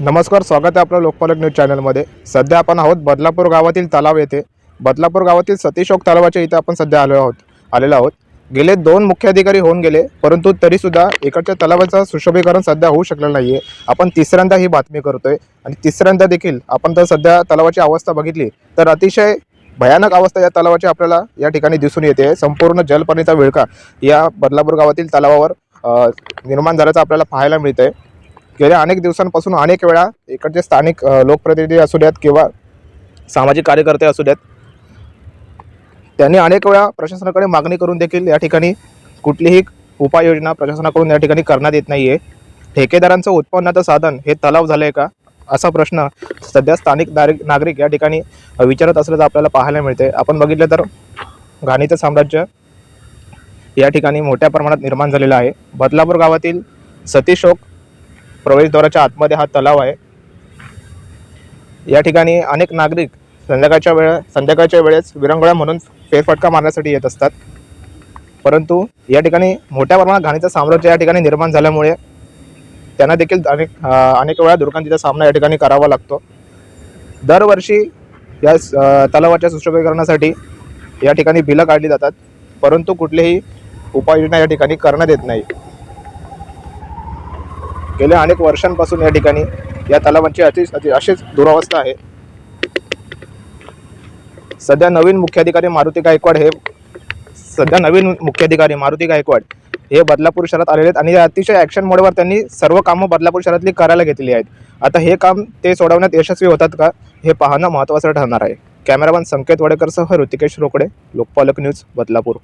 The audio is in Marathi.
नमस्कार स्वागत आहे आपलं लोकपालक न्यूज चॅनलमध्ये. सध्या आपण आहोत बदलापूर गावातील तलाव येथे. बदलापूर गावातील सतीशोक तलावाच्या इथे आपण सध्या आलो आहोत. आलेलो आहोत. गेले दोन मुख्य अधिकारी होऊन गेले परंतु तरीसुद्धा इकडच्या तलावाचं सुशोभीकरण सध्या होऊ शकलं नाही आहे आपण तिसऱ्यांदा ही बातमी करतोय आणि तिसऱ्यांदा देखील आपण जर सध्या तलावाची अवस्था बघितली तर अतिशय भयानक अवस्था या तलावाची आपल्याला या ठिकाणी दिसून येते. संपूर्ण जलपर्णीचा विळखा या बदलापूर गावातील तलावावर निर्माण झाल्याचं आपल्याला पाहायला मिळतंय. गेल्या अनेक दिवसांपासून अनेक वेळा इकडचे स्थानिक लोकप्रतिनिधी असू द्यात किंवा सामाजिक कार्यकर्ते असू द्यात त्यांनी अनेक वेळा प्रशासनाकडे मागणी करून देखील या ठिकाणी कुठलीही उपाययोजना प्रशासनाकडून या ठिकाणी करण्यात येत नाही आहे ठेकेदारांचं उत्पन्नाचं साधन हे तलाव झालं आहे का? असा प्रश्न सध्या स्थानिक नागरिक नागरिक या ठिकाणी विचारत असल्याचं आपल्याला पाहायला मिळते आपण बघितलं तर घाणीचं साम्राज्य या ठिकाणी मोठ्या प्रमाणात निर्माण झालेलं आहे. बदलापूर गावातील सतीशोक प्रवेशद्वाराच्या आतमध्ये हा तलाव आहे. या ठिकाणी अनेक नागरिक संध्याकाळच्या वेळ संध्याकाळच्या वेळेस विरंगुळा म्हणून फेरफटका मारण्यासाठी येत असतात. परंतु या ठिकाणी मोठ्या प्रमाणात घाणीचं साम्राज्य या ठिकाणी निर्माण झाल्यामुळे त्यांना देखील अनेक अनेक वेळा दुर्गंधीचा सामना या ठिकाणी करावा लागतो. दरवर्षी या स- तलावाच्या सुशोभीकरणासाठी या ठिकाणी बिलं काढली जातात. परंतु कुठलीही उपाययोजना या ठिकाणी करण्यात येत नाही. गेल्या अनेक वर्षांपासून या ठिकाणी या तलावांची अतिश अति अशीच दुरावस्था आहे. सध्या नवीन मुख्याधिकारी मारुती गायकवाड हे सध्या नवीन मुख्याधिकारी मारुती गायकवाड हे बदलापूर शहरात आलेले आहेत आणि या अतिशय ॲक्शन मोडवर त्यांनी सर्व कामं बदलापूर शहरातली करायला घेतलेली आहेत. आता हे काम ते सोडवण्यात यशस्वी होतात का हे पाहणं महत्त्वाचं ठरणार आहे. कॅमेरामॅन संकेत वडेकरसह ऋतिकेश रोकडे लोकपालक न्यूज बदलापूर.